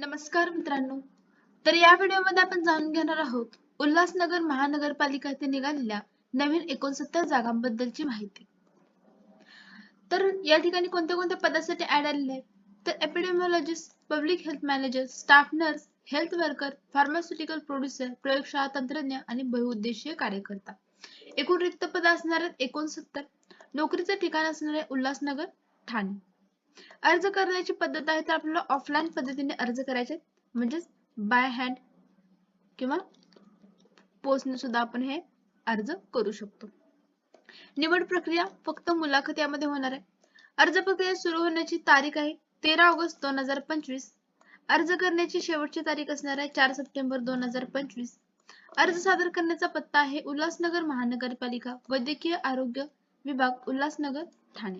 नमस्कार मित्रांनो. तर या व्हिडिओमध्ये आपण जाणून घेणार आहोत उल्हासनगर महानगरपालिका येथे निघालेल्या नवीन एकोणसत्तर जागांबद्दलची माहिती. तर या ठिकाणी कोणत्या कोणत्या पदासाठी ऍड आलेले आहेत? तर epidemiologist public health manager staff nurse health worker pharmaceutical producer प्रयोगशाळा तंत्रज्ञ आणि बहुउद्देशीय कार्यकर्ता. एकूण रिक्त पद असणार आहेत एकोणसत्तर नोकरीचे ठिकाण असणारे उल्हासनगर ठाणे. अर्ज करण्याची पद्धत आहे तर आपल्याला ऑफलाईन पद्धतीने अर्ज करायचे म्हणजेच बाय हँड किंवा पोस्टने सुद्धा आपण हे अर्ज करू शकतो. निवड प्रक्रिया फक्त मुलाखत यामध्ये होणार आहे. अर्ज प्रक्रिया सुरू होण्याची तारीख आहे तेरा ऑगस्ट दोन हजार पंचवीस. अर्ज करण्याची शेवटची तारीख असणार आहे चार सप्टेंबर दोन हजार पंचवीस. अर्ज सादर करण्याचा पत्ता आहे उल्हासनगर महानगरपालिका वैद्यकीय आरोग्य विभाग उल्हासनगर ठाणे.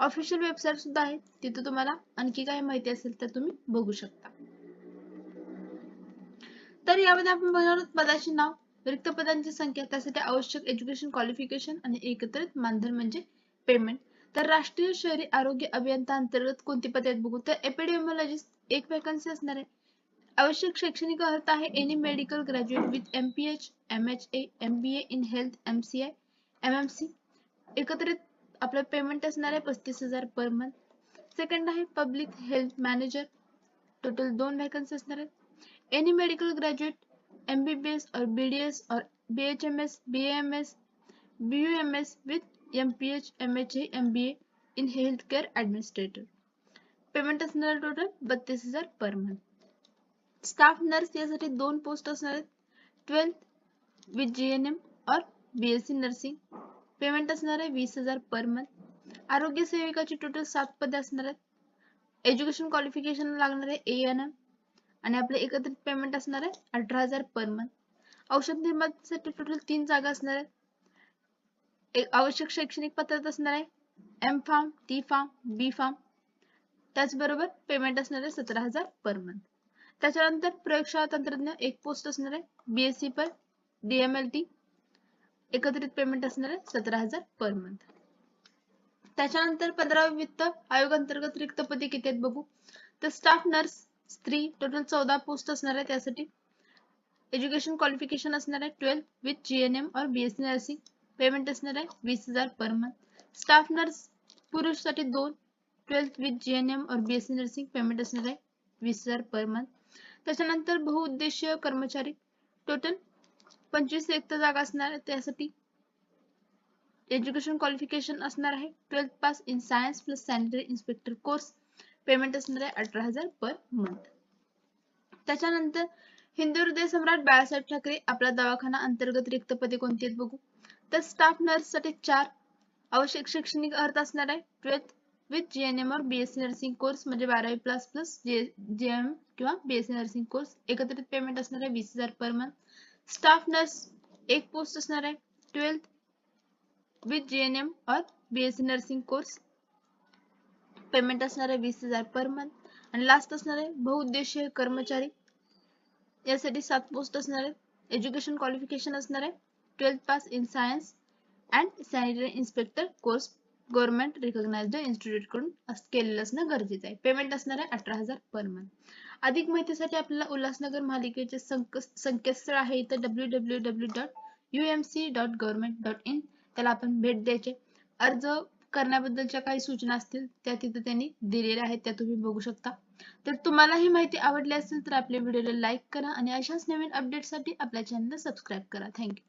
ऑफिशियल वेबसाईट सुद्धा आहे. तिथे तुम्हाला आणखी काही माहिती असेल तर तुम्ही बघू शकता. तर यामध्ये आपण बघणार आहोत पदाचे नाव रिक्त पदांची संख्या त्यासाठी आवश्यक एज्युकेशन क्वालिफिकेशन आणि एकत्रित मानधन म्हणजे पेमेंट तर राष्ट्रीय शहरी आरोग्य अभियंता अंतर्गत कोणती पदे आहेत बघू? तर एपिडेमिओलॉजिस्ट एक वॅकन्सी असणार आहे. आवश्यक शैक्षणिक अर्हता आहे any medical graduate with M P H M H A M B A in health M C I M M C एकत्रित आपलं पेमेंट असणार आहे पस्तीस हजार पर मंथ सेकंड आहे पब्लिक हेल्थ मॅनेजर टोटल दोन व्हॅकन्सी असणार आहेत. Any medical graduate M B B S और बी डी एस और B H M S B M S B U M S with M P H M H A M B A in health care administrator payment असणार total बत्तीस हजार per month staff nurse यासाठी दोन post असणार आहेत. Twelfth with G N M और B S C nursing payment असणार आहे वीस हजार पर मंथ आरोग्य सेविकाची टोटल सात पदे असणार आहेत. एज्युकेशन क्वालिफिकेशन लागणार आहे ए एन एम आणि आपले एकत्रित पेमेंट असणार आहे अठरा हजार पर मंथ औषध निर्मात्यासाठी टोटल तीन जागा असणार आहेत. एक आवश्यक शैक्षणिक पात्रता असणार आहे M pharm T pharm B pharm त्याचबरोबर पेमेंट असणार आहे सतरा हजार पर मंथ त्याच्यानंतर प्रयोगशाळा तंत्रज्ञ एक पोस्ट असणार आहे. बीएससी पर डीएमएलटी एकत्रित पेमेंट असणार आहे सतरा हजार पर मंथ त्याच्यानंतर पंधरावे वित्त आयोग अंतर्गत रिक्त पदे किती आहेत बघू. तर स्टाफ नर्स स्त्री टोटल चौदा पोस्ट असणार आहे त्यासाठी. एज्युकेशन क्वालिफिकेशन असणार आहे twelfth with G N M और बीएससी नर्सिंग पेमेंट असणार आहे वीस हजार पर मंथ स्टाफ नर्स पुरुषसाठी दोन twelfth with G N M और बीएससी नर्सिंग पेमेंट असणार आहे वीस हजार पर मंथ त्याच्यानंतर बहुउद्देशीय कर्मचारी टोटल पंचवीस रिक्त जागा असणार आहे त्यासाठी एज्युकेशन क्वालिफिकेशन असणार आहे. Twelfth pass in science plus sanitary inspector course payment असणार आहे अठरा हजार पर मंथ त्याच्यानंतर हिंदू हृदय सम्राट बाळासाहेब ठाकरे आपला दवाखाना अंतर्गत रिक्त पदे कोणती आहेत बघू. तर स्टाफ नर्ससाठी चार आवश्यक शैक्षणिक अर्थ असणार आहे. ट्वेल्थ विथ जीएनएम और बीएससी नर्सिंग कोर्स म्हणजे बारावी प्लस प्लस जे जीएम किंवा बीएससी नर्सिंग कोर्स एकत्रित पेमेंट असणार आहे वीस हजार पर मंथ स्टाफ नर्स एक पोस्ट असणार आहे twelfth with J N M और बीएससी नर्सिंग कोर्स पेमेंट असणार आहे वीस हजार पर मंथ आणि लास्ट असणार आहे बहुउद्देशीय कर्मचारी यासाठी सात पोस्ट असणार आहेत एज्युकेशन क्वालिफिकेशन असणार आहे twelfth pass in science and sanitary inspector course government recognised इन्स्टिट्यूटकडून केलेलं असणं गरजेचं आहे. पेमेंट असणार आहे अठरा हजार पर मंथ अधिक माहितीसाठी आपल्याला उल्हासनगर महालिकेचे संकेतस्थळ आहे इथं W W W dot U M C dot government dot in त्याला आपण भेट द्यायचे. अर्ज करण्याबद्दलच्या काही सूचना असतील त्या तिथे त्यांनी दिलेल्या आहेत त्या तुम्ही बघू शकता. तर तुम्हाला ही माहिती आवडली असेल तर आपल्या व्हिडिओला लाईक करा आणि अशाच नवीन अपडेटसाठी आपल्या चॅनलला सबस्क्राईब करा. थँक्यू